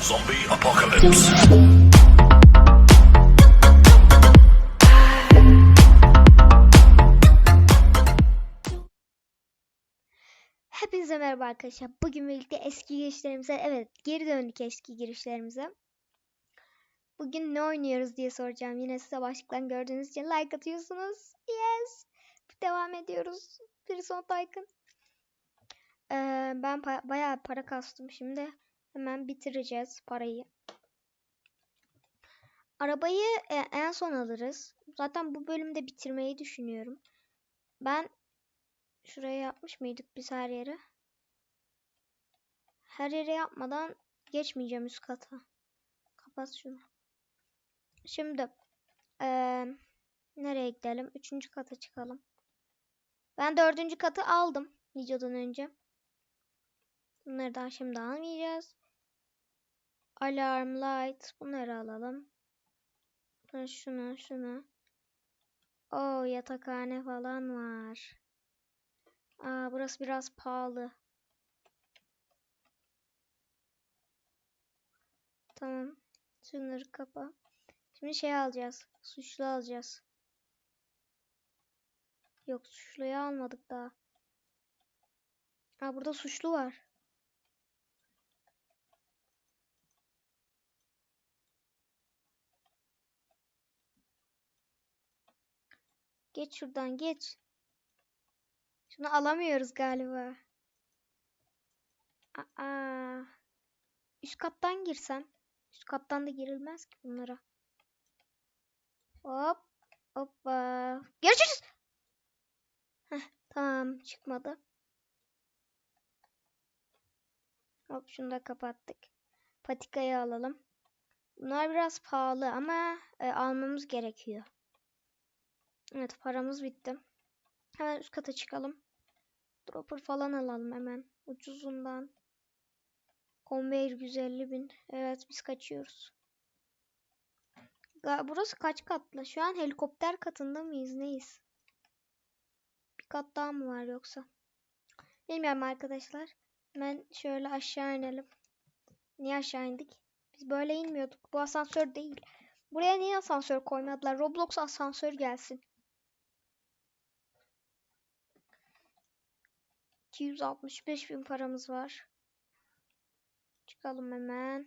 Zombie apocalypse. Hepinize merhaba arkadaşlar. Bugün birlikte eski girişlerimize, evet geri döndük eski girişlerimize. Bugün ne oynuyoruz diye soracağım. Yine size başlıktan gördüğünüz için like atıyorsunuz. Yes. Devam ediyoruz. Bir son Tycoon. Ee, ben pa- bayağı para kastım şimdi. Hemen bitireceğiz parayı. Arabayı e, en son alırız. Zaten bu bölümde bitirmeyi düşünüyorum. Ben Şuraya yapmış mıydık biz her yere? Her yere yapmadan geçmeyeceğim üst kata. Kapat şunu. Şimdi eee, nereye gidelim? Üçüncü kata çıkalım. Ben dördüncü katı aldım videodan önce. Bunları daha şimdi almayacağız. Alarm, light. Bunları alalım. Şunu, şunu. Oo yatakhane falan var. Aa, burası biraz pahalı. Tamam. Şunları kapa. Şimdi şey alacağız. Suçlu alacağız. Yok suçluyu almadık daha. Aa burada suçlu var. Geç şuradan geç. Şunu alamıyoruz galiba. Aa. Üst kattan girsem. Üst kattan da girilmez ki bunlara. Hop. Hoppa. Görüşürüz. Heh, tamam çıkmadı. Hop şunu da kapattık. Patikayı alalım. Bunlar biraz pahalı ama e, almamız gerekiyor. Evet paramız bitti. Hemen üst kata çıkalım. Dropper falan alalım hemen. Ucuzundan. Conveyor 150 bin. Evet biz kaçıyoruz. Burası kaç katlı? Şu an helikopter katında mıyız? Neyiz? Bir kat daha mı var yoksa? Bilmiyorum arkadaşlar. Hemen şöyle aşağı inelim. Niye aşağı indik? Biz böyle inmiyorduk. Bu asansör değil. Buraya niye asansör koymadılar? Roblox asansör gelsin. 265 bin paramız var. Çıkalım hemen.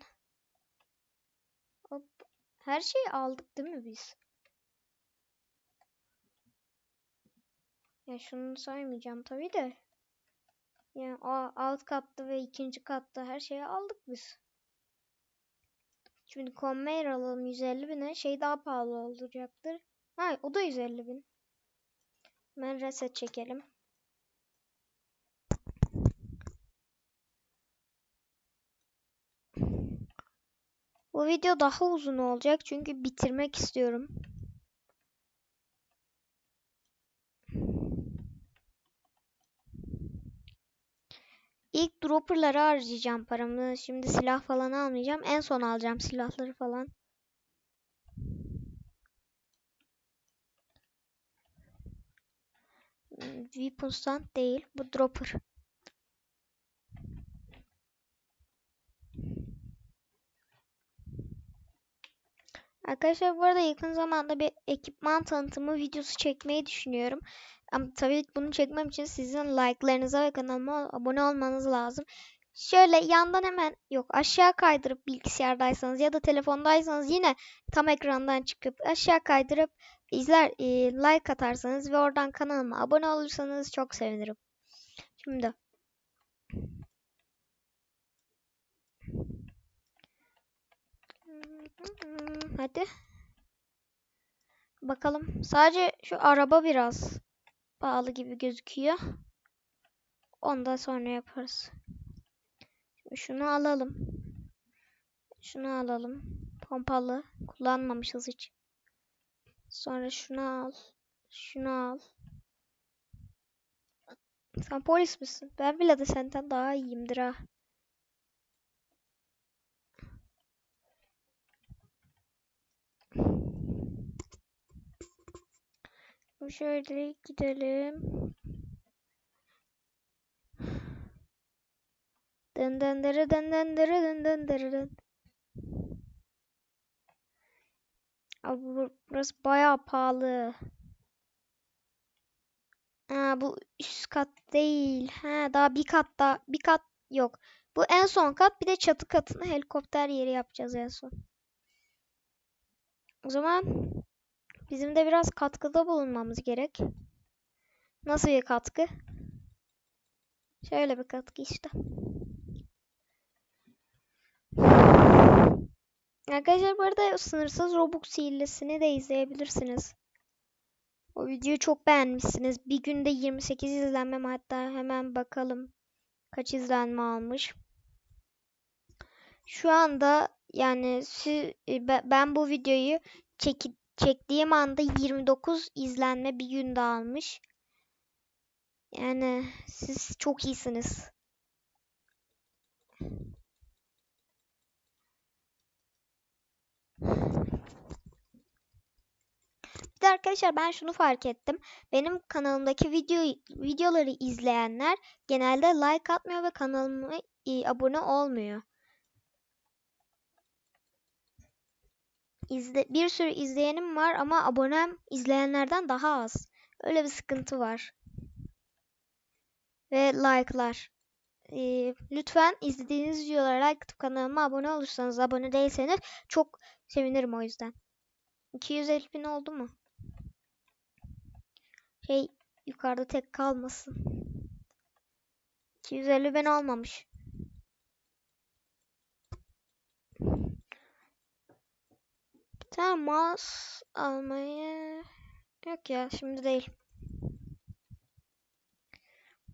Hop. Her şeyi aldık değil mi biz? Ya şunu saymayacağım tabii de. Yani alt katta ve ikinci katta her şeyi aldık biz. Şimdi conveyor alalım 150 bine. Şey daha pahalı olacaktır. Ha o da 150 bin. Hemen reset çekelim. Bu video daha uzun olacak çünkü bitirmek istiyorum. İlk dropper'lara harcayacağım paramı. Şimdi silah falan almayacağım. En son alacağım silahları falan. Hmm, Weapons'tan değil. Bu dropper. Arkadaşlar bu arada yakın zamanda bir ekipman tanıtımı videosu çekmeyi düşünüyorum. Ama tabii bunu çekmem için sizin like'larınıza ve kanalıma abone olmanız lazım. Şöyle yandan hemen yok aşağı kaydırıp bilgisayardaysanız ya da telefondaysanız yine tam ekrandan çıkıp aşağı kaydırıp izler e, like atarsanız ve oradan kanalıma abone olursanız çok sevinirim. Şimdi Hadi. Bakalım. Sadece şu araba biraz pahalı gibi gözüküyor. Onu da sonra yaparız. Şimdi şunu alalım. Şunu alalım. Pompalı. Kullanmamışız hiç. Sonra şunu al. Şunu al. Sen polis misin? Ben bile de senden daha iyiyimdir ha. Şöyle gidelim. Dın dın dırı dın dın dırı dın dın dırı dın. Abi burası bayağı pahalı. Ha, bu üst kat değil. Ha, daha bir kat daha. Bir kat yok. Bu en son kat. Bir de çatı katını helikopter yeri yapacağız en son. O zaman bizim de biraz katkıda bulunmamız gerek. Nasıl bir katkı? Şöyle bir katkı işte. Arkadaşlar bu arada sınırsız Robux hilesini de izleyebilirsiniz. O videoyu çok beğenmişsiniz. Bir günde 28 izlenme mi? hatta hemen bakalım kaç izlenme almış. Şu anda yani e, be- ben bu videoyu çeki- çektiğim anda 29 izlenme bir günde almış. Yani siz çok iyisiniz. Bir de arkadaşlar ben şunu fark ettim. Benim kanalımdaki video videoları izleyenler genelde like atmıyor ve kanalıma e, abone olmuyor. İzle, bir sürü izleyenim var ama abonem izleyenlerden daha az. Öyle bir sıkıntı var. Ve like'lar. Ee, lütfen izlediğiniz videolara atıp kanalıma abone olursanız, abone değilseniz çok sevinirim o yüzden. 250 bin oldu mu? Şey yukarıda tek kalmasın. 250 bin olmamış. Tane mouse almayı yok ya şimdi değil.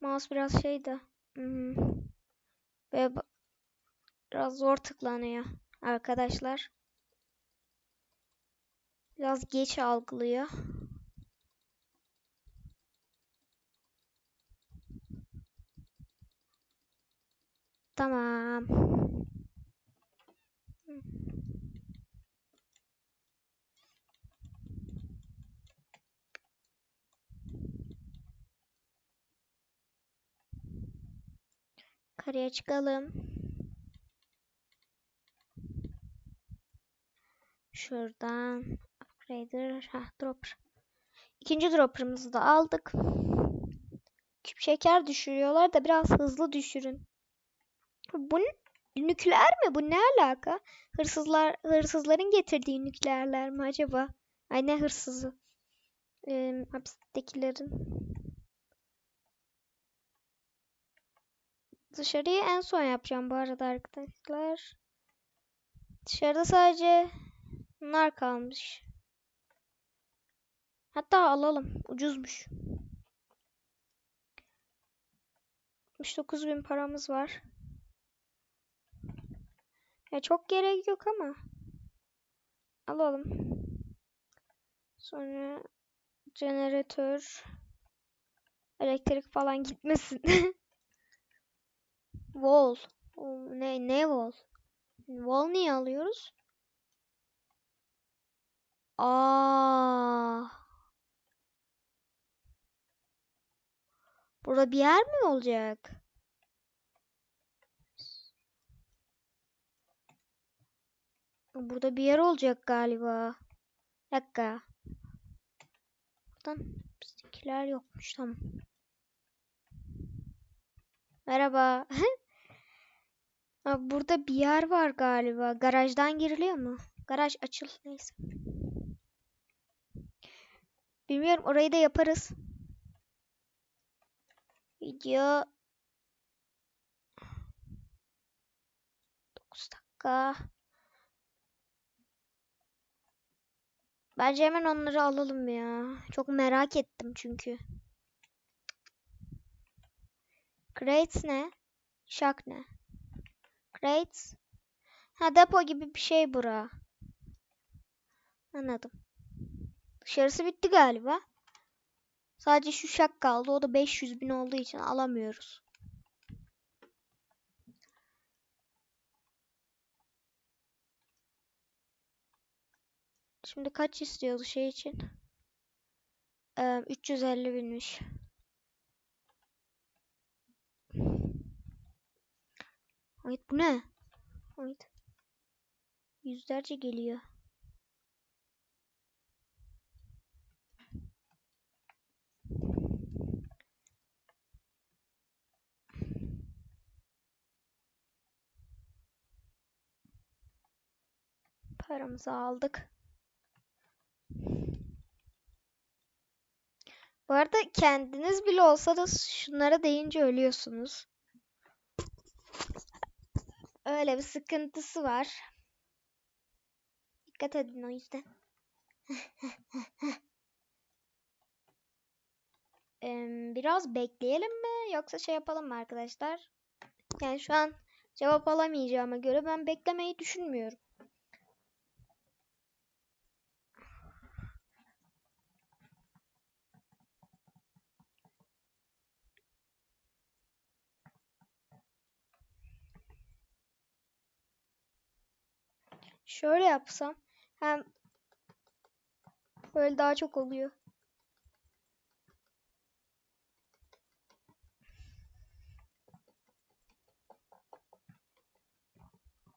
Mouse biraz şeydi. Hmm. Ve biraz zor tıklanıyor arkadaşlar. Biraz geç algılıyor. Tamam. Karaya çıkalım. Şuradan upgrader, ha dropper. İkinci dropper'ımızı da aldık. Küp şeker düşürüyorlar da biraz hızlı düşürün. Bu nükleer mi? Bu ne alaka? Hırsızlar hırsızların getirdiği nükleerler mi acaba? Ay ne hırsızı? Ee, hapistekilerin. Dışarıyı en son yapacağım bu arada arkadaşlar. Dışarıda sadece bunlar kalmış. Hatta alalım. Ucuzmuş. 69 bin paramız var. Ya çok gerek yok ama. Alalım. Sonra jeneratör. Elektrik falan gitmesin. Wall. Ne, ne wall? Wall niye alıyoruz? Aa. Burada bir yer mi olacak? Burada bir yer olacak galiba. Bir dakika. Buradan bizdekiler yokmuş tamam. Merhaba. Ha, Burada bir yer var galiba. Garajdan giriliyor mu? Garaj açıl. Neyse. Bilmiyorum. Orayı da yaparız. Video 9 dakika. Bence hemen onları alalım ya. Çok merak ettim çünkü. Crates ne? Şak ne? Crates. Ha depo gibi bir şey bura. Anladım. Dışarısı bitti galiba. Sadece şu şak kaldı. O da 500 bin olduğu için alamıyoruz. Şimdi kaç istiyordu şey için? Ee, 350 binmiş. Ahmet bu ne? Ahmet. Yüzlerce geliyor. Paramızı aldık. Bu arada kendiniz bile olsa da şunlara deyince ölüyorsunuz. Öyle bir sıkıntısı var. Dikkat edin o yüzden. Biraz bekleyelim mi yoksa şey yapalım mı arkadaşlar? Yani şu an cevap alamayacağıma göre ben beklemeyi düşünmüyorum. Şöyle yapsam hem böyle daha çok oluyor.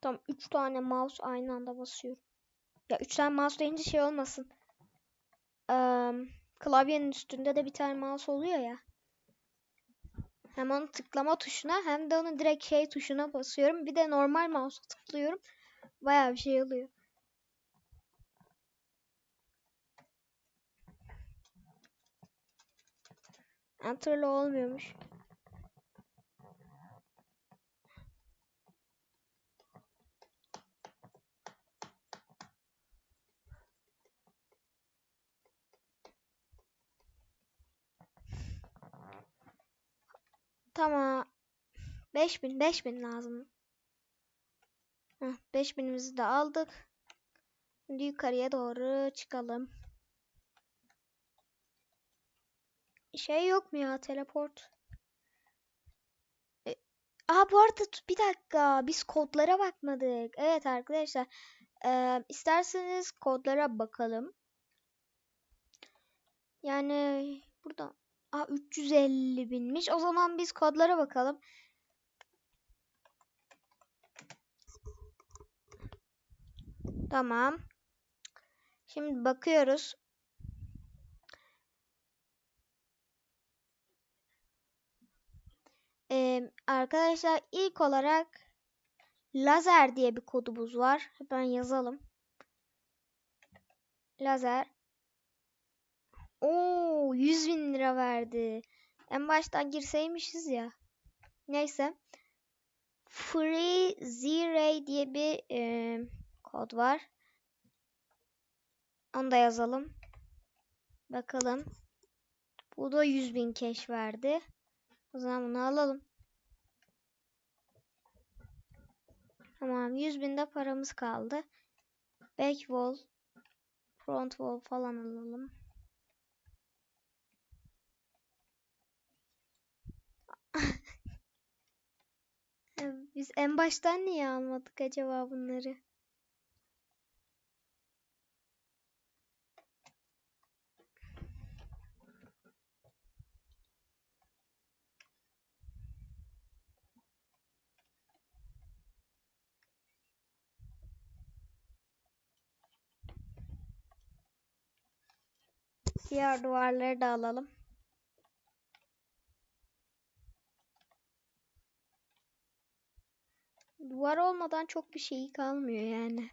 Tam 3 tane mouse aynı anda basıyorum. Ya 3 tane mouse deyince şey olmasın. Eee, klavyenin üstünde de bir tane mouse oluyor ya. Hem onu tıklama tuşuna hem de onu direkt şey tuşuna basıyorum. Bir de normal mouse'a tıklıyorum. Bayağı bir şey oluyor. Enter'la olmuyormuş. Tamam. 5000 5000 lazım. Heh, 5000'imizi de aldık. Şimdi yukarıya doğru çıkalım. Şey yok mu ya teleport? E, Aa bu arada bir dakika biz kodlara bakmadık. Evet arkadaşlar. eee, isterseniz kodlara bakalım. Yani burada Aa 350 binmiş. O zaman biz kodlara bakalım. Tamam. Şimdi bakıyoruz. Ee, arkadaşlar ilk olarak lazer diye bir kodumuz var. Hemen yazalım. Lazer. Oo 100 bin lira verdi. En baştan girseymişiz ya. Neyse. Free Z-Ray diye bir e, kod var. Onu da yazalım. Bakalım. Bu da 100 bin cash verdi. O zaman bunu alalım. Tamam 100 binde paramız kaldı. Back wall, front wall falan alalım. Biz en baştan niye almadık acaba bunları? Diğer duvarları da alalım. Duvar olmadan çok bir şey kalmıyor yani.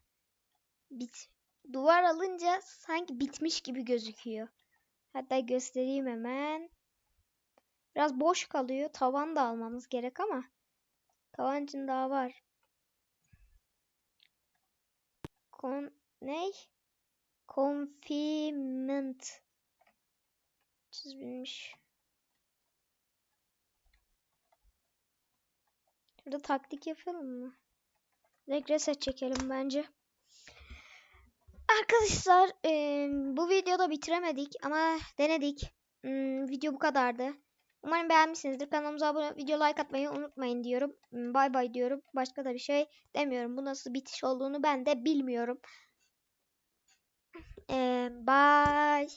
Bit duvar alınca sanki bitmiş gibi gözüküyor. Hatta göstereyim hemen. Biraz boş kalıyor. Tavan da almamız gerek ama tavan için daha var. Kon ne? Confinement çizilmiş. Şurada taktik yapalım mı? Direkt reset çekelim bence. Arkadaşlar eee, bu videoda bitiremedik ama denedik. Hmm, video bu kadardı. Umarım beğenmişsinizdir. Kanalımıza abone video like atmayı unutmayın diyorum. Hmm, Bay bay diyorum. Başka da bir şey demiyorum. Bu nasıl bitiş olduğunu ben de bilmiyorum. Eee bye.